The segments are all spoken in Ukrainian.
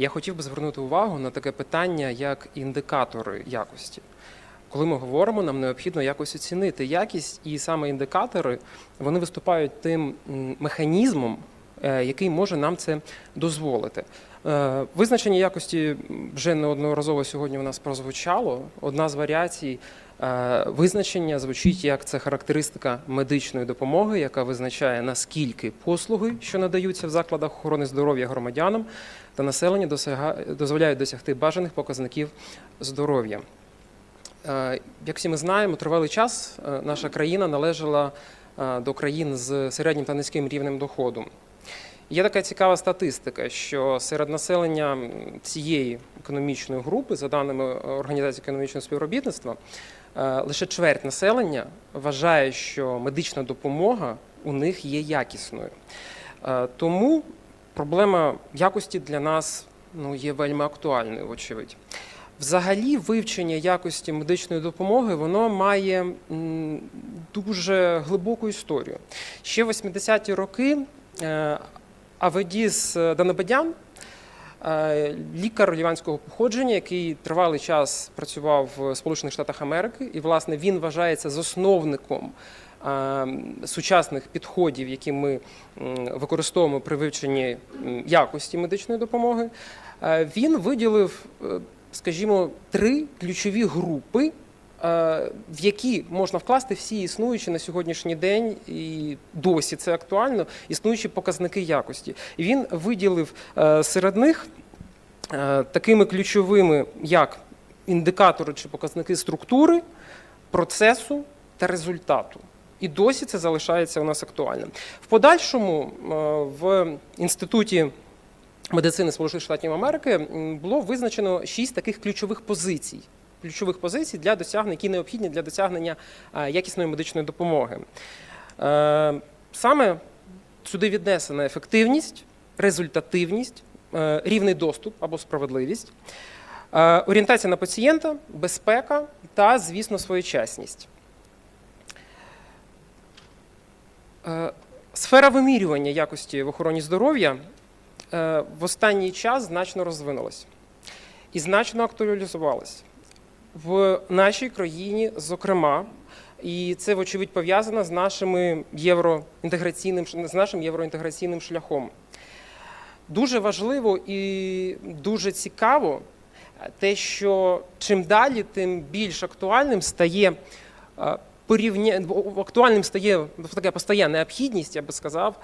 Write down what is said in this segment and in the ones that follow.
Я хотів би звернути увагу на таке питання, як індикатори якості. Коли ми говоримо, нам необхідно якось оцінити якість, і саме індикатори вони виступають тим механізмом, е, який може нам це дозволити. Е, Визначення якості вже неодноразово сьогодні у нас прозвучало. Одна з варіацій визначення звучить як це характеристика медичної допомоги, яка визначає наскільки послуги, що надаються в закладах охорони здоров'я громадянам та населення, дозволяють досягти бажаних показників здоров'я. Е, Як всі ми знаємо, тривалий час е, наша країна належала е, до країн з середнім та низьким рівнем доходу. Є така цікава статистика, що серед населення цієї економічної групи, за даними Організації економічного співробітництва, е, лише чверть населення вважає, що медична допомога у них є якісною. Е, Тому проблема якості для нас ну, є вельми актуальною, вочевидь. Взагалі, вивчення якості медичної допомоги воно має дуже глибоку історію. Ще в 80-ті роки е, Аведіс Данабадян, е, лікар ліванського походження, який тривалий час працював в Сполучених Штатах Америки, і власне він вважається засновником е, сучасних підходів, які ми використовуємо при вивченні якості медичної допомоги. Е, Він виділив, е, скажімо, три ключові групи, е, в які можна вкласти всі існуючі на сьогоднішній день, і досі це актуально, існуючі показники якості. І він виділив е, серед них е, такими ключовими, як індикатори чи показники структури, процесу та результату. І досі це залишається у нас актуальним. В подальшому е, в інституті медицини Сполучених Штатів Америки було визначено шість таких ключових позицій. Ключових позицій для досягнення, які необхідні для досягнення е, якісної медичної допомоги. Е, Саме сюди віднесена ефективність, результативність, е, рівний доступ або справедливість, орієнтація на пацієнта, безпека та, звісно, своєчасність. Сфера вимірювання якості в охороні здоров'я в останній час значно розвинулась і значно актуалізувалась в нашій країні, зокрема, і це, вочевидь, пов'язано з нашими євроінтеграційним з нашим євроінтеграційним шляхом. Дуже важливо і дуже цікаво те, що чим далі, тим більш актуальним стає е, порівня... актуальним стає така постає необхідність, я би сказав,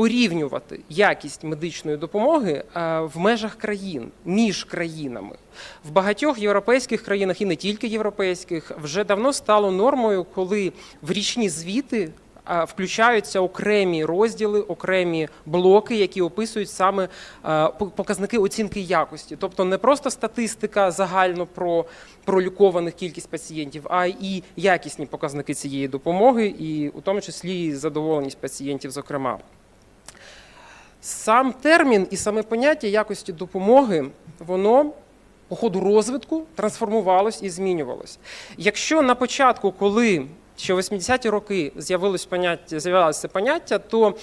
порівнювати якість медичної допомоги е, в межах країн, між країнами. В багатьох європейських країнах і не тільки європейських вже давно стало нормою, коли в річні звіти е, включаються окремі розділи, окремі блоки, які описують саме е, показники оцінки якості. Тобто не просто статистика загально про пролікованих кількість пацієнтів, а і якісні показники цієї допомоги, і у тому числі задоволеність пацієнтів, зокрема. Сам термін і саме поняття якості допомоги, воно по ходу розвитку трансформувалось і змінювалось. Якщо на початку, коли ще в 80-ті роки з'явилось поняття, з'явилося поняття, то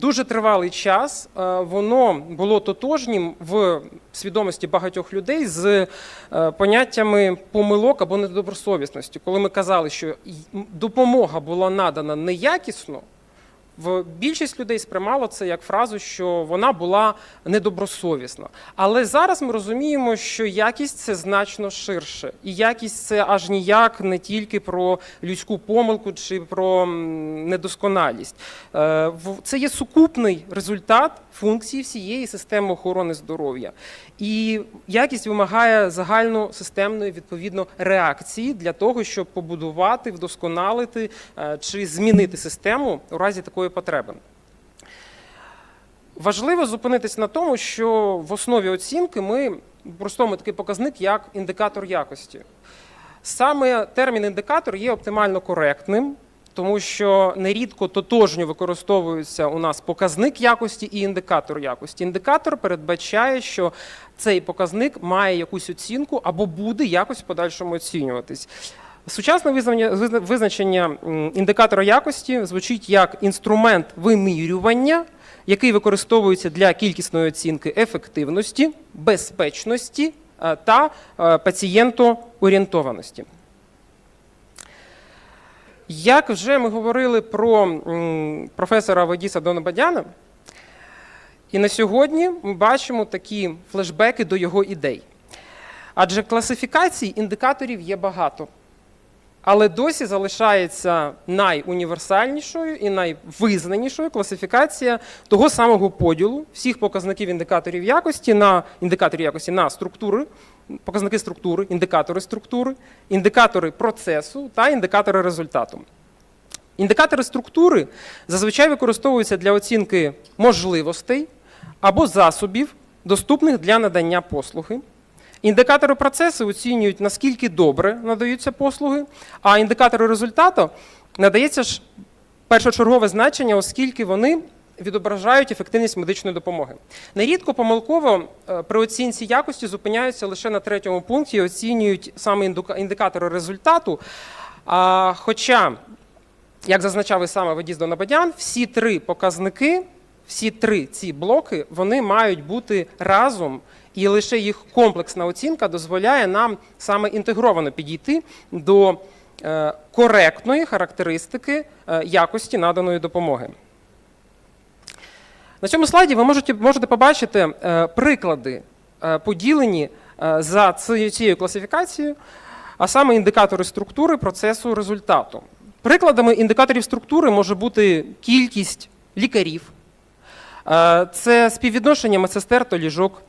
дуже тривалий час е, воно було тотожнім в свідомості багатьох людей з е, поняттями помилок або недобросовісності. Коли ми казали, що допомога була надана неякісно, в більшість людей сприймало це як фразу, що вона була недобросовісна. Але зараз ми розуміємо, що якість це значно ширше, і якість це аж ніяк не тільки про людську помилку чи про недосконалість. Е, Це є сукупний результат функції всієї системи охорони здоров'я. І якість вимагає загально системної відповідно реакції для того, щоб побудувати, вдосконалити е, чи змінити систему у разі такої потреби. Важливо зупинитись на тому, що в основі оцінки ми використовуємо такий показник, як індикатор якості. Саме термін індикатор є оптимально коректним, тому що нерідко тотожньо використовується у нас показник якості і індикатор якості. Індикатор передбачає, що цей показник має якусь оцінку або буде якось в подальшому оцінюватись. Сучасне визначення індикатора якості звучить як інструмент вимірювання який використовується для кількісної оцінки ефективності, безпечності е, та е, пацієнтоорієнтованості. Як вже ми говорили про професора Вадіса Донабадяна, і на сьогодні ми бачимо такі флешбеки до його ідей. Адже класифікацій індикаторів є багато, але досі залишається найуніверсальнішою і найвизнанішою класифікація того самого поділу всіх показників індикаторів якості на індикаторів якості на структури, показники структури, індикатори структури, індикатори процесу та індикатори результату. Індикатори структури зазвичай використовуються для оцінки можливостей або засобів, доступних для надання послуги. Індикатори процесу оцінюють, наскільки добре надаються послуги, а індикатори результату надається першочергове значення, оскільки вони відображають ефективність медичної допомоги. Нерідко помилково е, при оцінці якості зупиняються лише на третьому пункті оцінюють саме індикатори результату. А, Хоча як зазначав і саме Ведіс Донабадян, всі три показники, всі три ці блоки, вони мають бути разом, і лише їх комплексна оцінка дозволяє нам саме інтегровано підійти до е, коректної характеристики е, якості наданої допомоги. На цьому слайді ви можете, можете побачити е, приклади, е, поділені е, за цією цією класифікацією, а саме індикатори структури процесу результату. Прикладами індикаторів структури може бути кількість лікарів, це співвідношення медсестер та ліжок,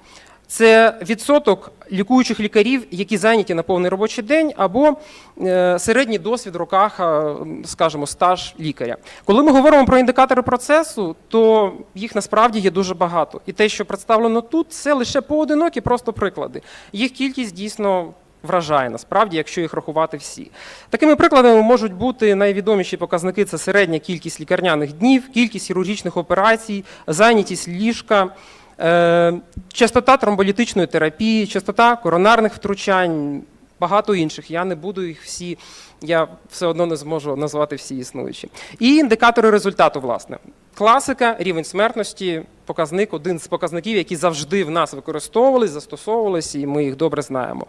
це відсоток лікуючих лікарів, які зайняті на повний робочий день, або е, середній досвід в роках, е, скажімо, стаж лікаря. Коли ми говоримо про індикатори процесу, то їх насправді є дуже багато. І те, що представлено тут, це лише поодинокі просто приклади. Їх кількість дійсно вражає насправді, якщо їх рахувати всі. Такими прикладами можуть бути найвідоміші показники: це середня кількість лікарняних днів, кількість хірургічних операцій, зайнятість ліжка. Е, Частота тромболітичної терапії, частота коронарних втручань, багато інших. Я не буду їх всі, я все одно не зможу назвати всі існуючі. І індикатори результату, власне. Класика, рівень смертності, показник, один з показників, які завжди в нас використовувались, застосовувалися, і ми їх добре знаємо.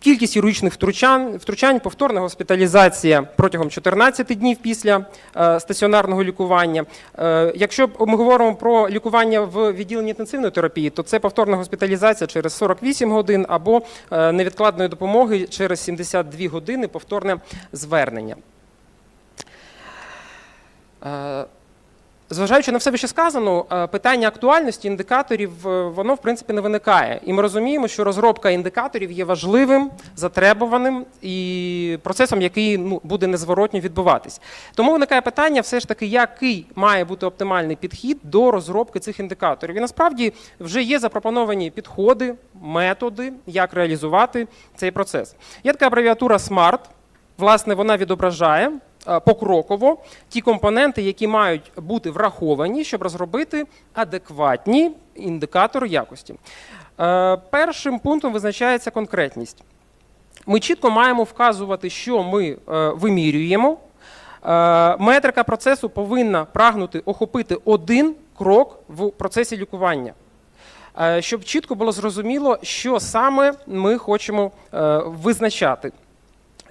Кількість хірургічних втручань, втручань, повторна госпіталізація протягом 14 днів після е, стаціонарного лікування. Е, якщо ми говоримо про лікування в відділенні інтенсивної терапії, то це повторна госпіталізація через 48 годин або е, невідкладної допомоги через 72 години повторне звернення. Зважаючи на все вище сказано, е, питання актуальності індикаторів е, воно в принципі не виникає. І ми розуміємо, що розробка індикаторів є важливим, затребуваним і процесом, який ну, буде незворотньо відбуватись. Тому виникає питання, все ж таки, який має бути оптимальний підхід до розробки цих індикаторів. І насправді вже є запропоновані підходи, методи, як реалізувати цей процес. Є така абревіатура SMART. Власне, вона відображає покроково ті компоненти, які мають бути враховані, щоб розробити адекватні індикатори якості. Е, Першим пунктом визначається конкретність. Ми чітко маємо вказувати, що ми е, вимірюємо. Е, Метрика процесу повинна прагнути охопити один крок в процесі лікування. Е, Щоб чітко було зрозуміло, що саме ми хочемо е, визначати.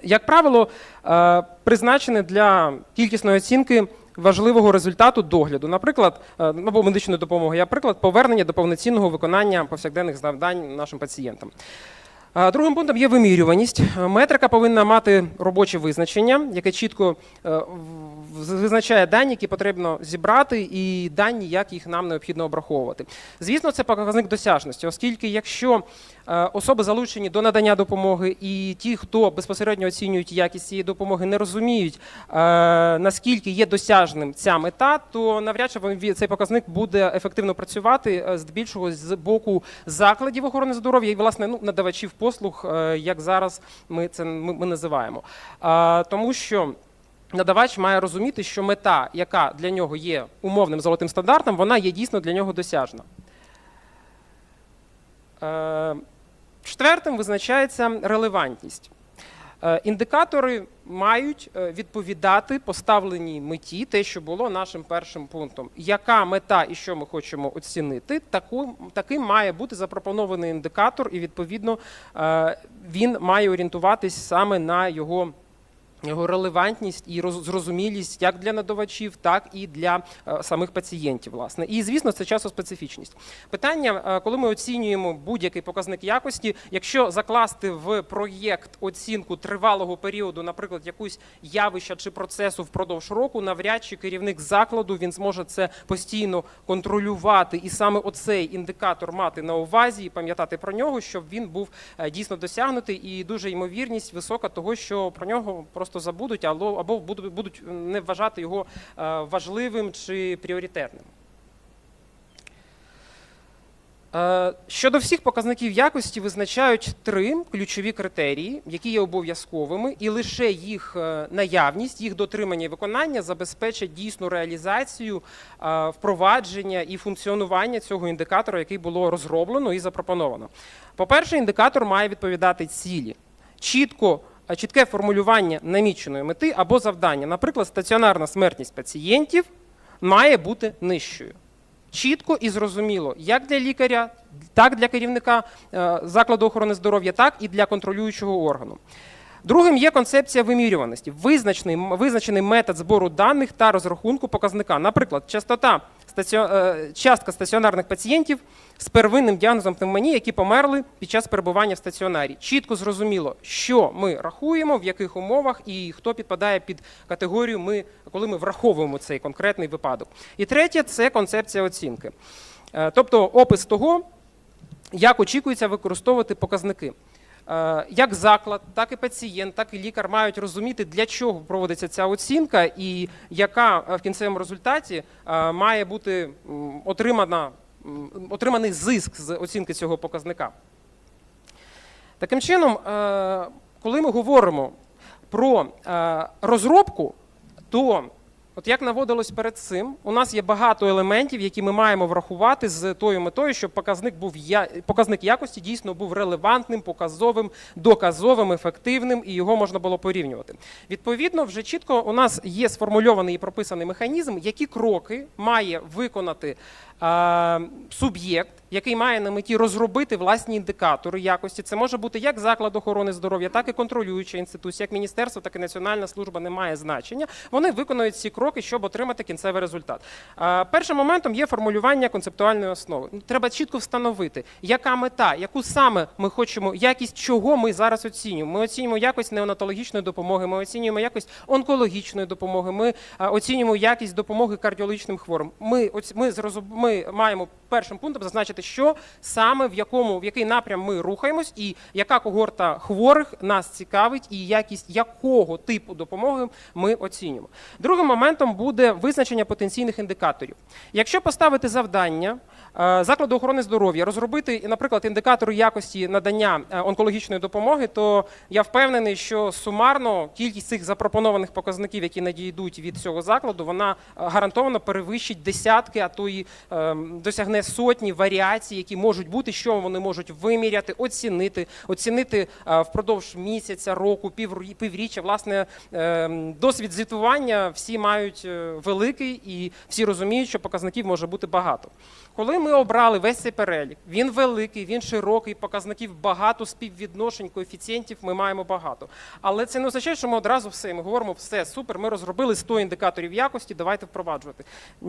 Як правило, е, призначене для кількісної оцінки важливого результату догляду, наприклад, е, або медичної допомоги, як приклад, повернення до повноцінного виконання повсякденних завдань нашим пацієнтам. Е, Другим пунктом є вимірюваність. Метрика повинна мати робоче визначення, яке чітко визначає дані, які потрібно зібрати, і дані, як їх нам необхідно обраховувати. Звісно, це показник досяжності, оскільки якщо особи залучені до надання допомоги, і ті, хто безпосередньо оцінюють якість цієї допомоги, не розуміють, е, наскільки є досяжним ця мета, то навряд чи цей показник буде ефективно працювати е, здебільшого з боку закладів охорони здоров'я і власне ну, надавачів послуг, е, як зараз ми це ми називаємо. Тому що. Надавач має розуміти, що мета, яка для нього є умовним золотим стандартом, вона є дійсно для нього досяжна. Четвертим визначається релевантність. Е, Індикатори мають е, відповідати поставленій меті, те, що було нашим першим пунктом. Яка мета і що ми хочемо оцінити, таку, таким має бути запропонований індикатор, і відповідно е, він має орієнтуватись саме на його. Його релевантність і роз- зрозумілість як для надавачів, так і для е, самих пацієнтів. Власне, і звісно, це часоспецифічність. Питання, е, коли ми оцінюємо будь-який показник якості, якщо закласти в проєкт оцінку тривалого періоду, наприклад, якусь явища чи процесу впродовж року, навряд чи керівник закладу він зможе це постійно контролювати, і саме оцей індикатор мати на увазі і пам'ятати про нього, щоб він був е, дійсно досягнутий, і дуже ймовірність висока того, що про нього просто забудуть, або будуть не вважати його е, важливим чи пріоритетним. Е, Щодо всіх показників якості визначають три ключові критерії, які є обов'язковими, і лише їх е, наявність, їх дотримання і виконання забезпечать дійсну реалізацію, впровадження і функціонування цього індикатора, який було розроблено і запропоновано. По-перше, індикатор має відповідати цілі. Чітко чітке формулювання наміченої мети або завдання. Наприклад, стаціонарна смертність пацієнтів має бути нижчою чітко і зрозуміло, як для лікаря, так для керівника е, закладу охорони здоров'я, так і для контролюючого органу. Другим є концепція вимірюваності, визначений, визначений метод збору даних та розрахунку показника. Наприклад, частота е, частка стаціонарних пацієнтів з первинним діагнозом пневмонії, які померли під час перебування в стаціонарі. Чітко зрозуміло, що ми рахуємо, в яких умовах і хто підпадає під категорію, ми, коли ми враховуємо цей конкретний випадок. І третє це концепція оцінки. Е, Тобто опис того, як очікується використовувати показники. Е, Як заклад, так і пацієнт, так і лікар мають розуміти, для чого проводиться ця оцінка, і яка е, в кінцевому результаті має бути отримана, отриманий зиск з оцінки цього показника. Таким чином, е, коли ми говоримо про е, розробку, то От як наводилось перед цим, у нас є багато елементів, які ми маємо врахувати з тою метою, щоб показник був я... показник якості дійсно був релевантним, показовим, доказовим, ефективним, і його можна було порівнювати. Відповідно, вже чітко у нас є сформульований і прописаний механізм, які кроки має виконати е, суб'єкт, який має на меті розробити власні індикатори якості. Це може бути як заклад охорони здоров'я, так і контролююча інституція, як міністерство, так і національна служба не має значення. Вони виконують ці кроки, щоб отримати кінцевий результат. Першим моментом є формулювання концептуальної основи. Ну, Треба чітко встановити, яка мета, яку саме ми хочемо, якість чого ми зараз оцінюємо. Ми оцінюємо якість неонатологічної допомоги, ми оцінюємо якість онкологічної допомоги, ми оцінюємо якість допомоги кардіологічним хворим. Ми, ми, зрозу- ми маємо першим пунктом зазначити, що саме в якому в який напрям ми рухаємось, і яка когорта хворих нас цікавить, і якість якого типу допомоги ми оцінюємо. Другим моментом буде визначення потенційних індикаторів. Якщо поставити завдання закладу охорони здоров'я розробити, наприклад, індикатори якості надання е, онкологічної допомоги, то я впевнений, що сумарно кількість цих запропонованих показників, які надійдуть від цього закладу, вона е, гарантовано перевищить десятки, а то е, досягне сотні варіацій, які можуть бути, що вони можуть виміряти, оцінити, оцінити е, впродовж місяця, року, піврі- півріччя. Власне, е, досвід звітування всі мають е, великий і всі розуміють, що показників може бути багато. Коли ми обрали весь цей перелік, він великий, він широкий, показників багато, співвідношень, коефіцієнтів ми маємо багато. Але це не означає, що ми одразу все. Ми говоримо, все супер, ми розробили 100 індикаторів якості, давайте впроваджувати.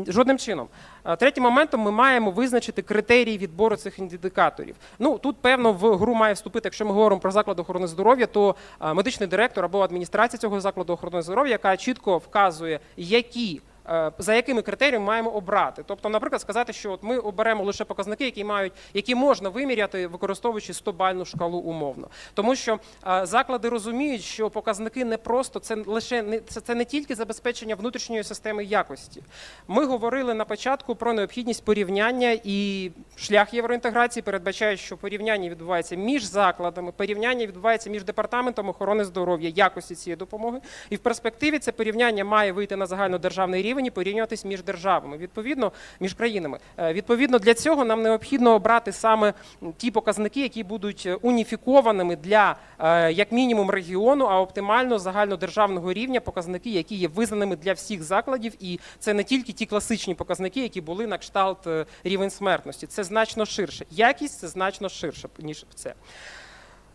Жодним чином. Е, Третім моментом ми маємо визначити критерії відбору цих індикаторів. Ну тут певно в гру має вступити, якщо ми говоримо про заклад охорони здоров'я, то е, медичний директор або адміністрація цього закладу охорони здоров'я, яка чітко вказує, які. Е, За якими критеріями маємо обрати? Тобто, наприклад, сказати, що от ми оберемо лише показники, які мають, які можна виміряти, використовуючи 100-бальну шкалу умовно, тому що е, заклади розуміють, що показники не просто це лише не це, це не тільки забезпечення внутрішньої системи якості. Ми говорили на початку про необхідність порівняння і шлях євроінтеграції передбачає, що порівняння відбувається між закладами, порівняння відбувається між департаментом охорони здоров'я, якості цієї допомоги. І в перспективі це порівняння має вийти на загальнодержавний рівень рівень порівнюватись між державами, відповідно, між країнами. Е, Відповідно, для цього нам необхідно обрати саме ті показники, які будуть уніфікованими для е, як мінімум регіону, а оптимально загальнодержавного рівня показники, які є визнаними для всіх закладів, і це не тільки ті класичні показники, які були на кшталт е, рівень смертності. Це значно ширше. Якість це значно ширше ніж це.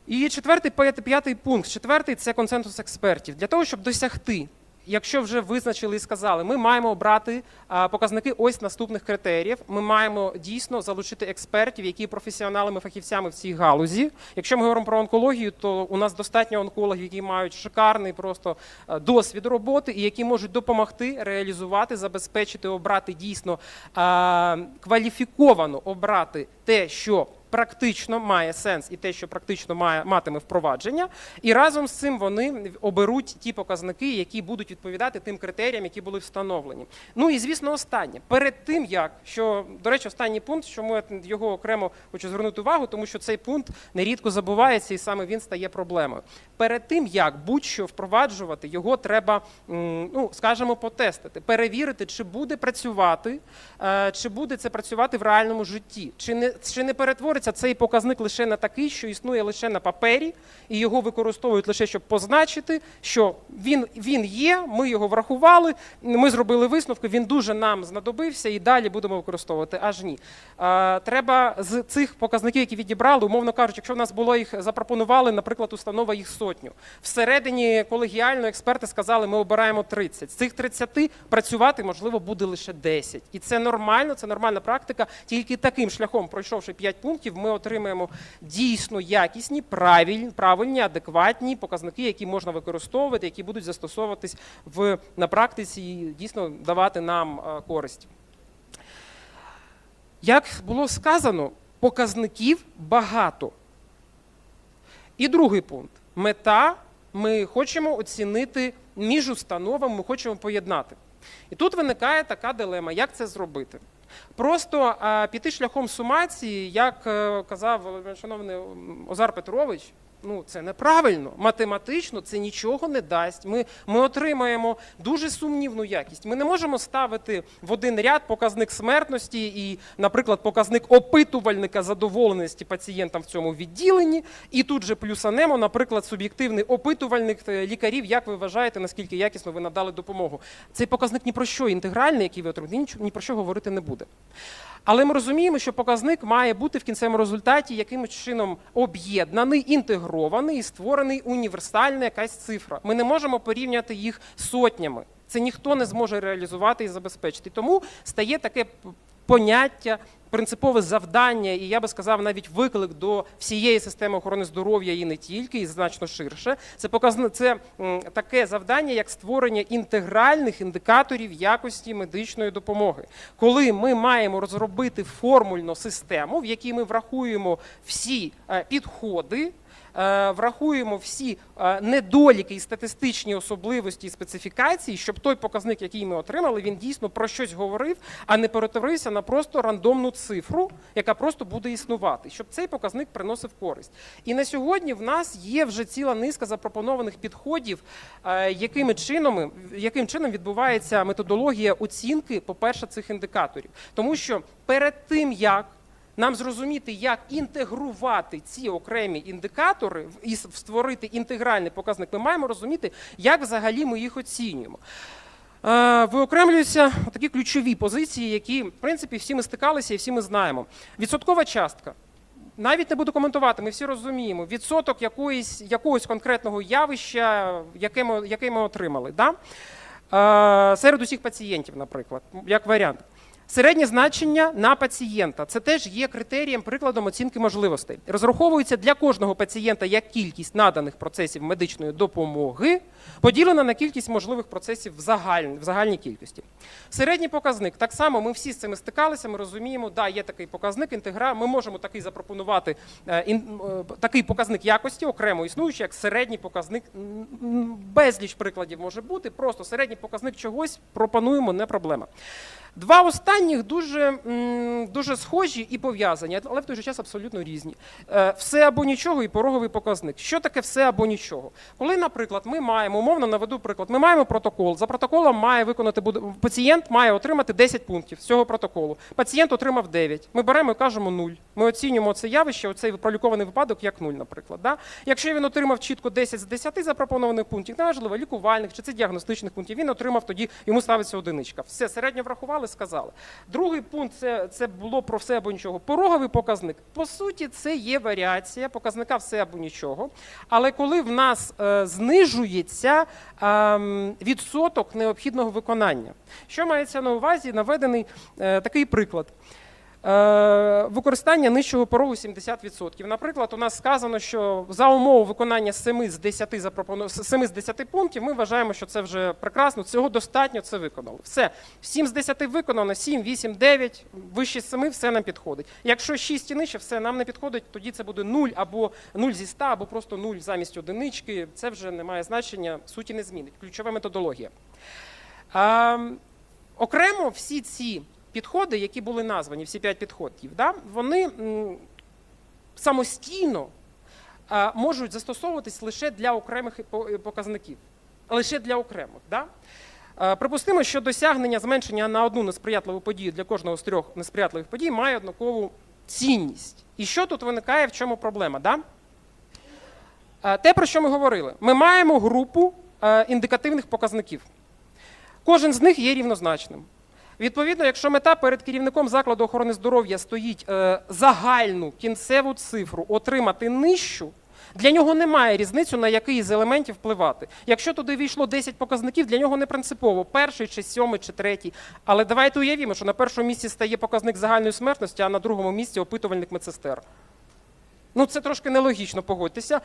І четвертий п'ятий пункт. Четвертий це консенсус експертів. Для того, щоб досягти, якщо вже визначили і сказали, ми маємо обрати показники ось наступних критеріїв. Ми маємо дійсно залучити експертів, які є професіоналами, фахівцями в цій галузі. Якщо ми говоримо про онкологію, то у нас достатньо онкологів, які мають шикарний просто досвід роботи і які можуть допомогти реалізувати, забезпечити, обрати дійсно кваліфіковано обрати те, що практично має сенс, і те, що практично має матиме впровадження, і разом з цим вони оберуть ті показники, які будуть відповідати тим критеріям, які були встановлені. Ну і звісно, останнє перед тим як що до речі, останній пункт, чому я його окремо хочу звернути увагу, тому що цей пункт нерідко забувається, і саме він стає проблемою. Перед тим як будь-що впроваджувати, його треба, ну скажімо, потестити, перевірити, чи буде працювати, е, чи буде це працювати в реальному житті, чи не чи не перетвориться цей показник лише на такий, що існує лише на папері, і його використовують лише щоб позначити, що він, він є, ми його врахували, ми зробили висновки, він дуже нам знадобився, і далі будемо використовувати. Аж ні. Треба з цих показників, які відібрали, умовно кажучи, якщо в нас було їх запропонували, наприклад, установа їх сотню. Всередині колегіально експерти сказали, ми обираємо 30. З цих 30 працювати можливо буде лише 10. І це нормально, це нормальна практика. Тільки таким шляхом, пройшовши 5 пунктів, ми отримаємо дійсно якісні, правильні, правильні, адекватні показники, які можна використовувати, які будуть застосовуватись в на практиці і дійсно давати нам е, користь. Як було сказано, показників багато. І другий пункт. Мета ми хочемо оцінити між установами, ми хочемо поєднати. І тут виникає така дилема, як це зробити. Просто піти шляхом сумації, як е, казав шановний Озар Петрович, ну це неправильно. Математично це нічого не дасть. Ми, ми отримаємо дуже сумнівну якість. Ми не можемо ставити в один ряд показник смертності і, наприклад, показник опитувальника задоволеності пацієнтам в цьому відділенні, і тут же плюсанемо, наприклад, суб'єктивний опитувальник е, лікарів, як ви вважаєте, наскільки якісно ви надали допомогу. Цей показник ні про що інтегральний, який ви ні, ні про що говорити не буде. Але ми розуміємо, що показник має бути в кінцевому результаті якимось чином об'єднаний, інтегрований і створений універсальна якась цифра. Ми не можемо порівняти їх сотнями. Це ніхто не зможе реалізувати і забезпечити. Тому стає таке поняття, принципове завдання, і я би сказав, навіть виклик до всієї системи охорони здоров'я і не тільки, і значно ширше. Це показне це таке завдання, як створення інтегральних індикаторів якості медичної допомоги. Коли ми маємо розробити формульну систему, в якій ми врахуємо всі е, підходи. Е, Врахуємо всі е, недоліки і статистичні особливості і специфікації, щоб той показник, який ми отримали, він дійсно про щось говорив, а не перетворився на просто рандомну цифру, яка просто буде існувати, щоб цей показник приносив користь. І на сьогодні в нас є вже ціла низка запропонованих підходів, е, якими чином, яким чином відбувається методологія оцінки, по-перше, цих індикаторів. Тому що перед тим, як нам зрозуміти, як інтегрувати ці окремі індикатори і створити інтегральний показник, ми маємо розуміти, як взагалі ми їх оцінюємо. Е, Виокремлюються такі ключові позиції, які, в принципі, всі ми стикалися і всі ми знаємо. Відсоткова частка. Навіть не буду коментувати, ми всі розуміємо. Відсоток якоїсь, якогось конкретного явища, яке ми, яке ми отримали. Да? Е, серед усіх пацієнтів, наприклад, як варіант. Середнє значення на пацієнта це теж є критерієм, прикладом оцінки можливостей. Розраховується для кожного пацієнта як кількість наданих процесів медичної допомоги, поділена на кількість можливих процесів в, загаль... в загальній кількості. Середній показник так само ми всі з цим стикалися. Ми розуміємо, да, є такий показник інтегра. Ми можемо такий запропонувати е, е, такий показник якості, окремо існуючий, як середній показник. Безліч прикладів може бути. Просто середній показник чогось пропонуємо, не проблема. Два останніх дуже, дуже схожі і пов'язані, але в той же час абсолютно різні. Е, Все або нічого і пороговий показник. Що таке все або нічого? Коли, наприклад, ми маємо, умовно наведу приклад, ми маємо протокол. За протоколом має виконати пацієнт має отримати 10 пунктів з цього протоколу. Пацієнт отримав 9. Ми беремо і кажемо 0. Ми оцінюємо це явище, оцей пролікований випадок як 0, наприклад. Да? Якщо він отримав чітко 10 з 10 запропонованих пунктів, неважливо, лікувальних чи це діагностичних пунктів, він отримав тоді, йому ставиться одиничка. Все, середньо врахували, сказали. Другий пункт це, це було про все або нічого. Пороговий показник. По суті, це є варіація показника все або нічого. Але коли в нас е, знижується е, відсоток необхідного виконання, що мається на увазі, наведений е, такий приклад. Е, Використання нижчого порогу 70%. Наприклад, у нас сказано, що за умову виконання 7 з 10 запропону... 7 з 10 пунктів, ми вважаємо, що це вже прекрасно, цього достатньо, це виконали. Все, 7 з 10 виконано, 7, 8, 9, вище 7, все нам підходить. Якщо 6 і нижче, все нам не підходить, тоді це буде 0 або 0 зі 100, або просто 0 замість одинички. Це вже не має значення, суті не змінить. Ключова методологія. А, окремо всі ці підходи, які були названі, всі п'ять підходів, да, вони самостійно можуть застосовуватись лише для окремих показників. Лише для окремих. Да? Припустимо, що досягнення зменшення на одну несприятливу подію для кожного з трьох несприятливих подій має однакову цінність. І що тут виникає, в чому проблема? Да? Те, про що ми говорили, ми маємо групу індикативних показників. Кожен з них є рівнозначним. Відповідно, якщо мета перед керівником закладу охорони здоров'я стоїть е, загальну кінцеву цифру отримати нижчу, для нього немає різниці, на який з елементів впливати. Якщо туди війшло 10 показників, для нього не принципово, перший чи сьомий чи третій. Але давайте уявімо, що на першому місці стає показник загальної смертності, а на другому місці опитувальник медсестер. Ну, це трошки нелогічно, погодьтеся.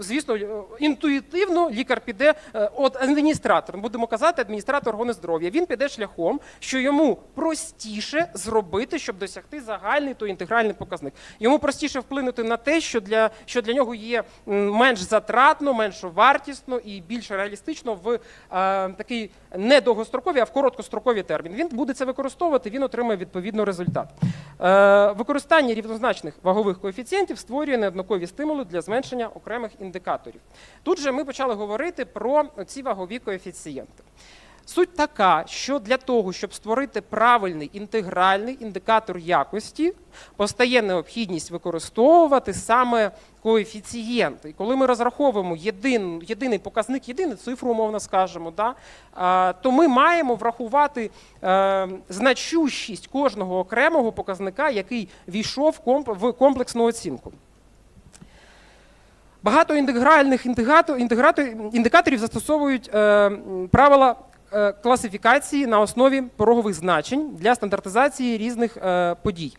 Звісно, інтуїтивно лікар піде, е, от адміністратор, будемо казати, адміністратор охорони здоров'я. Він піде шляхом, що йому простіше зробити, щоб досягти загальний той інтегральний показник. Йому простіше вплинути на те, що для, що для нього є менш затратно, менш вартісно і більш реалістично в такий не довгостроковий, а в короткостроковий термін. Він буде це використовувати, він отримає відповідно результат. Е, використання рівнозначних вагових коефіцієнтів створює неоднакові стимули для зменшення окремих індикаторів. Тут же ми почали говорити про ці вагові коефіцієнти. Суть така, що для того, щоб створити правильний інтегральний індикатор якості, постає необхідність використовувати саме коефіцієнти. І коли ми розраховуємо єдин, єдиний показник, єдину цифру, умовно скажемо, да, то ми маємо врахувати е, значущість кожного окремого показника, який війшов в комплексну оцінку. Багато інтегральних інтегратор, індикаторів застосовують е, правила класифікації на основі порогових значень для стандартизації різних е, подій.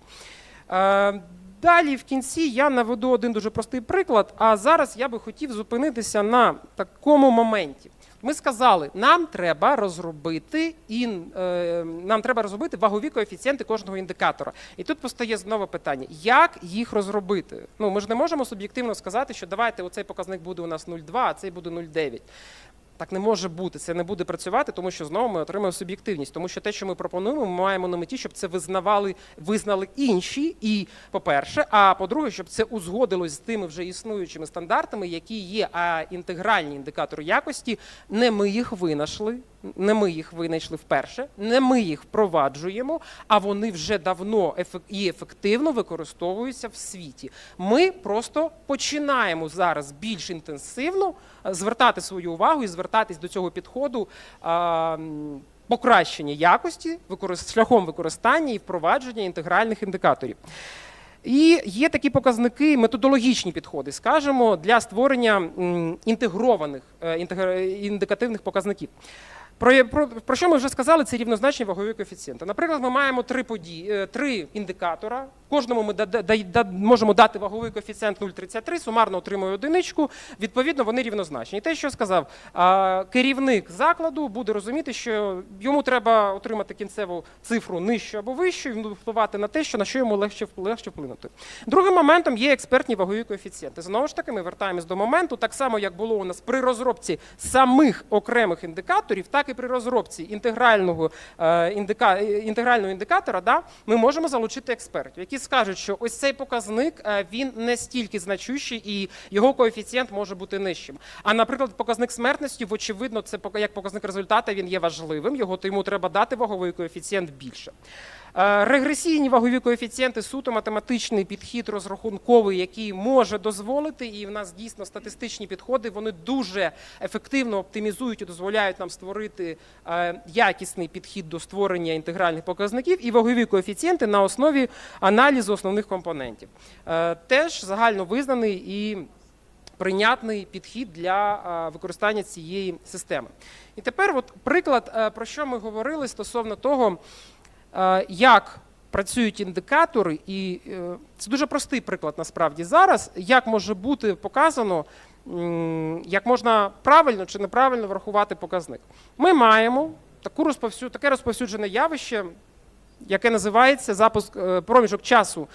Е, Далі в кінці я наведу один дуже простий приклад, а зараз я би хотів зупинитися на такому моменті. Ми сказали, нам треба розробити ін, е, нам треба розробити вагові коефіцієнти кожного індикатора. І тут постає знову питання: як їх розробити? Ну ми ж не можемо суб'єктивно сказати, що давайте оцей показник буде у нас 0,2, а цей буде 0,9. Так не може бути, це не буде працювати, тому що знову ми отримаємо суб'єктивність. Тому що те, що ми пропонуємо, ми маємо на меті, щоб це визнавали, визнали інші. І по-перше, а по-друге, щоб це узгодилось з тими вже існуючими стандартами, які є. А інтегральні індикатори якості не ми їх винайшли, не ми їх винайшли вперше, не ми їх впроваджуємо, а вони вже давно і ефективно використовуються в світі. Ми просто починаємо зараз більш інтенсивно е, звертати свою увагу і звертатись до цього підходу. Покращення якості шляхом використання і впровадження інтегральних індикаторів. І є такі показники, методологічні підходи, скажімо, для створення інтегрованих е, індикативних показників. Про, про, про що ми вже сказали, це рівнозначні вагові коефіцієнти. Наприклад, ми маємо три події, е, три індикатора. Кожному ми можемо дати ваговий коефіцієнт 0,33, сумарно отримує одиничку. Відповідно, вони рівнозначні. І те, що сказав керівник закладу, буде розуміти, що йому треба отримати кінцеву цифру нижчу або вищу, і впливати на те, що на що йому легше, легше вплинути. Другим моментом є експертні вагові коефіцієнти. Знову ж таки, ми вертаємось до моменту, так само як було у нас при розробці самих окремих індикаторів, так і при розробці інтегрального е, е, інтегрального індикатора, да, ми можемо залучити експертів, які скажуть, що ось цей показник е, він не стільки значущий і його коефіцієнт може бути нижчим. А, наприклад, показник смертності, очевидно, це як показник результату, він є важливим. Його йому треба дати ваговий коефіцієнт більше. Е, Регресійні вагові коефіцієнти суто математичний підхід розрахунковий, який може дозволити, і в нас дійсно статистичні підходи вони дуже ефективно оптимізують і дозволяють нам створити е, якісний підхід до створення інтегральних показників і вагові коефіцієнти на основі аналізу основних компонентів. Е, Теж загально визнаний і прийнятний підхід для використання цієї системи. І тепер, от приклад, про що ми говорили стосовно того, як працюють індикатори, і е, це дуже простий приклад насправді зараз, як може бути показано, як можна правильно чи неправильно врахувати показник. Ми маємо таку розповсю... таке розповсюджене явище, яке називається запуск е, проміжок часу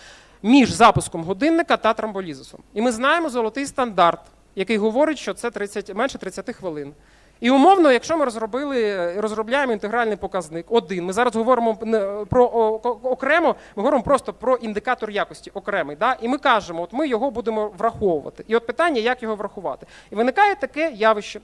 між запуском годинника та тромболізисом. І ми знаємо золотий стандарт, який говорить, що це 30, менше 30 хвилин. І умовно, якщо ми розробили, розробляємо інтегральний показник один, ми зараз говоримо про окремо, ми говоримо просто про індикатор якості окремий. Да? І ми кажемо, от ми його будемо враховувати. І от питання, як його врахувати. І виникає таке явище.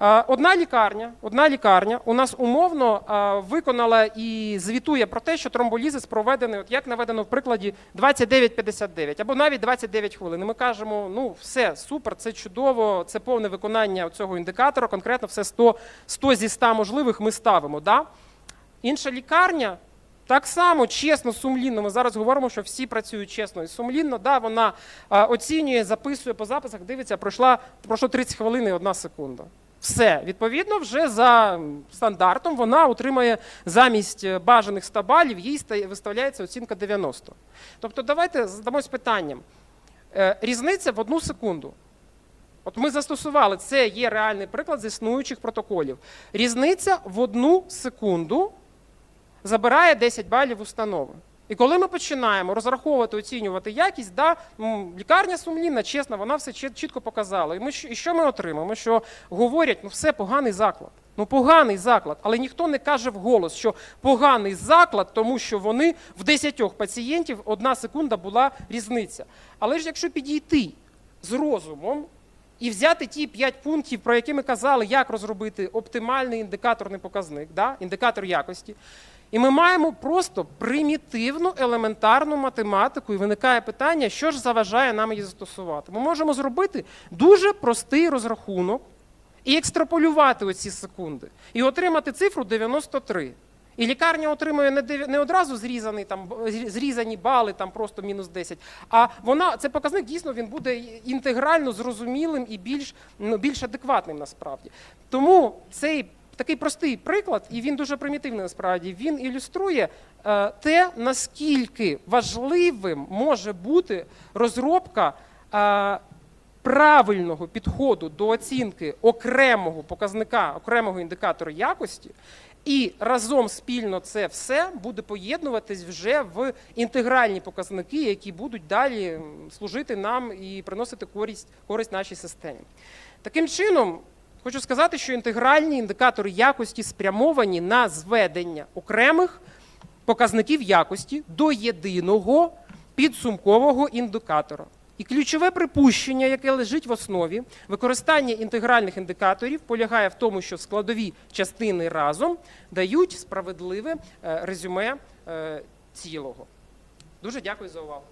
Одна лікарня, одна лікарня у нас умовно виконала і звітує про те, що тромболізис проведений, от як наведено в прикладі 29,59 або навіть 29 хвилин. І ми кажемо, ну все, супер, це чудово, це повне виконання цього індикатора, конкретно все 100, 100 зі 100 можливих ми ставимо. Да? Інша лікарня. Так само чесно, сумлінно. Ми зараз говоримо, що всі працюють чесно і сумлінно. Да, вона оцінює, записує по записах, дивиться, пройшла пройшло 30 хвилин і одна секунда. Все, відповідно, вже за стандартом вона отримає замість е, бажаних 100 балів, їй виставляється оцінка 90. Тобто, давайте задамось питанням. Е, Різниця в одну секунду. От ми застосували, це є реальний приклад з існуючих протоколів. Різниця в одну секунду забирає 10 балів установи. І коли ми починаємо розраховувати, оцінювати якість, да, лікарня сумлінна, чесна, вона все чітко показала. І, ми, і що ми отримаємо? Що говорять, ну все, поганий заклад. Ну поганий заклад, але ніхто не каже вголос, що поганий заклад, тому що вони в 10 пацієнтів одна секунда була різниця. Але ж якщо підійти з розумом і взяти ті 5 пунктів, про які ми казали, як розробити оптимальний індикаторний показник, да? індикатор якості. І ми маємо просто примітивну елементарну математику, і виникає питання, що ж заважає нам її застосувати. Ми можемо зробити дуже простий розрахунок і екстраполювати оці секунди, і отримати цифру 93. І лікарня отримує не, одразу зрізаний там зрізані бали, там просто мінус 10, а вона це показник дійсно він буде інтегрально зрозумілим і більш, ну, більш адекватним насправді. Тому цей такий простий приклад, і він дуже примітивний насправді. Він ілюструє е, те, наскільки важливим може бути розробка. е, правильного підходу до оцінки окремого показника, окремого індикатора якості, і разом спільно це все буде поєднуватись вже в інтегральні показники, які будуть далі служити нам і приносити користь, користь нашій системі. Таким чином, хочу сказати, що інтегральні індикатори якості спрямовані на зведення окремих показників якості до єдиного підсумкового індикатора. І ключове припущення, яке лежить в основі використання інтегральних індикаторів, полягає в тому, що складові частини разом дають справедливе е, резюме е, цілого. Дуже дякую за увагу.